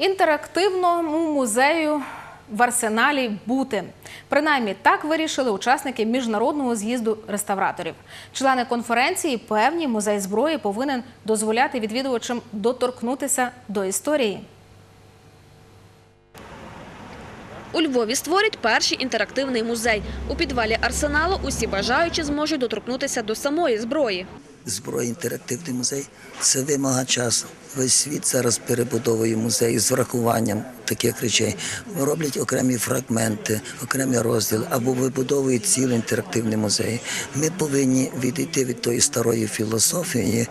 Інтерактивному музею в арсеналі бути. Принаймні так вирішили учасники міжнародного з'їзду реставраторів. Члени конференції певні музей зброї повинен дозволяти відвідувачам доторкнутися до історії. У Львові створять перший інтерактивний музей. У підвалі арсеналу усі бажаючі зможуть доторкнутися до самої зброї. Зброї інтерактивний музей це вимога часу. Весь світ зараз перебудовує музеї з врахуванням таких речей. Роблять окремі фрагменти, окремі розділи або вибудовують цілий інтерактивний музей. Ми повинні відійти від тої старої філософії,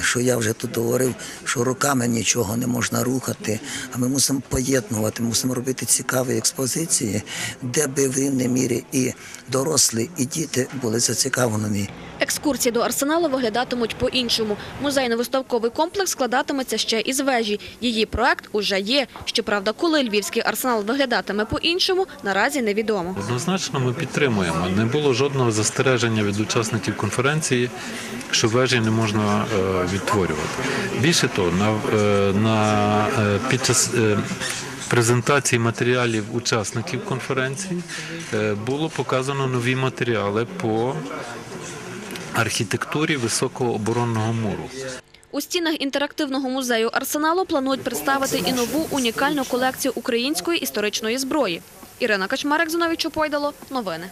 що я вже тут говорив, що руками нічого не можна рухати. А ми мусимо поєднувати, мусимо робити цікаві експозиції, де би в рівній мірі і дорослі, і діти були зацікавлені. Екскурсії до арсеналу виглядатимуть по-іншому. Музейно-виставковий комплекс складатиметься ще із вежі. Її проект уже є. Щоправда, коли львівський арсенал виглядатиме по-іншому, наразі невідомо. Однозначно ми підтримуємо. Не було жодного застереження від учасників конференції, що вежі не можна е, відтворювати. Більше того, на, е, на, е, під час презентації матеріалів учасників конференції було показано нові матеріали по архітектурі високого оборонного муру. У стінах інтерактивного музею арсеналу планують представити і нову унікальну колекцію української історичної зброї. Ірина Качмарик, Зиновій Чупойдало. Новини.